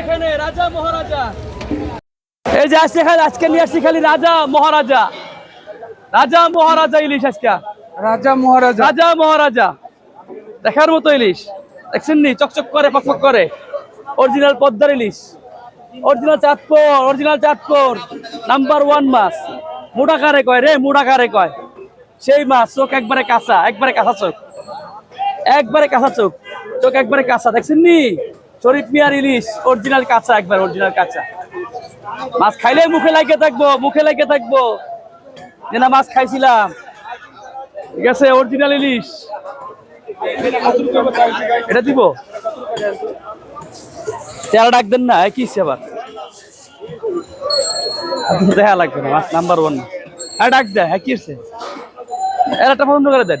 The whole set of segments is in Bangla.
এখানে রাজা মহারাজা। এই যে আসছে খালি আজকে নিয়ে আসছি খালি রাজা মহারাজা। রাজা মহারাজা ইলিশ আজকে। রাজা মহারাজা। রাজা মহারাজা। দেখার মতো ইলিশ। দেখছেন নি? চকচক করে পকপক করে। অরিজিনাল পদ্মার ইলিশ। Original Chandpur original Chandpur. Number one মাছ। কারে কয় রে? মুড়া কারে কয়? সেই মাছ চোখ একবারে কাঁচা। একবারে কাঁচা চোখ। একবারে কাঁচা চোখ। চোখ একবারে কাঁচা। দেখছেন নি? শরীফ মিয়ার ইলিশ অরিজিনাল কাঁচা একবার অরিজিনাল কাঁচা। মাছ খাইলে মুখে লাগিয়ে থাকব, মুখে লাগিয়ে থাকব। যে না মাছ খাইছিলাম। ঠিক আছে অরিজিনাল ইলিশ। এটা দিব? তেরা ডাক দেন না কি দেখা লাগবে না, মাছ নাম্বার ওয়ান হ্যাঁ ডাক দেয় হ্যাঁ কি হচ্ছে এরাটা বন্ধ করে দেন।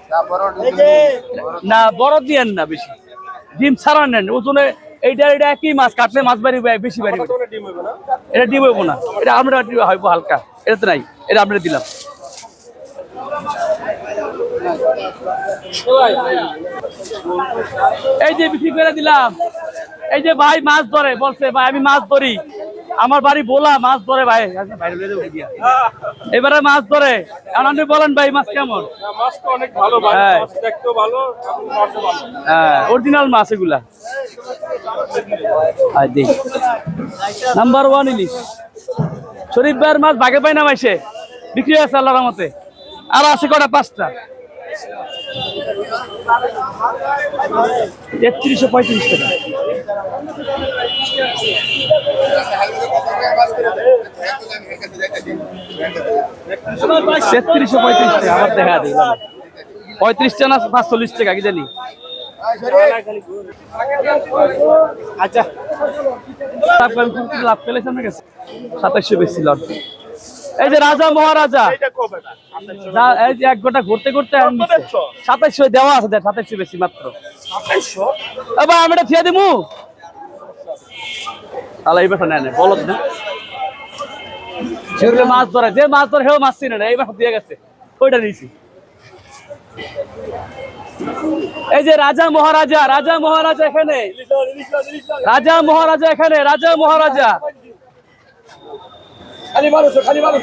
না বড় দিয়েন না বেশি। ডিম ছাড়া নেন। ওজনে এইটা এটা একই মাছ কাটলে মাছ বাড়িবে বেশি বাড়িবে এটা ডিম হইব না। এটা আমরা হইব হালকা। এটা তো নাই এটা আমরা দিলাম। এই যে বিক্রি করে দিলাম। এই যে ভাই মাছ ধরে বলছে ভাই আমি মাছ ধরি। আমার বাড়ি বলা, মাছ ধরে ভাই। এবারে মাছ ধরে। এখন আপনি বলেন ভাই, মাছ কেমন? হ্যাঁ। ভালো হ্যাঁ অরিজিনাল মাছ এগুলা। নাম্বার ওয়ান ইলিশ। শরীফ ভাইয়ের মাছ বাগে পাই না মাইসে বিক্রি হয়েছে আল্লাহর রহমতে। আর আছে কটা? পাঁচটা। তেত্রিশশো পঁয়ত্রিশ টাকা। তেত্রিশশো পঁয়ত্রিশ টাকা আমার দেখা দিই পঁয়ত্রিশটা না, পাঁচচল্লিশ টাকা, কি জানি। আচ্ছা। লাভ লাভ পেলেছে আপনার কাছে সাতাশশো বেশি লট। এই যে রাজা মহারাজা। এই যে এক গোটা ঘুরতে ঘুরতে সাতাশশো দেওয়া আছে দেখ সাতাশশো বেশি মাত্র। এবার আমি এটা থিয়া দিমু? তাহলে এই বেটা নেয় বলত না। সেগুলো মাছ ধরে যে মাছ ধরে হেও মাছ চিনে না এই মাছ দিয়ে গেছে। ওইটা নিয়েছি। এই যে রাজা মহারাজা রাজা মহারাজা এখানে। রাজা মহারাজা এখানে রাজা মহারাজা। খালি মানুষ খালি মানুষ।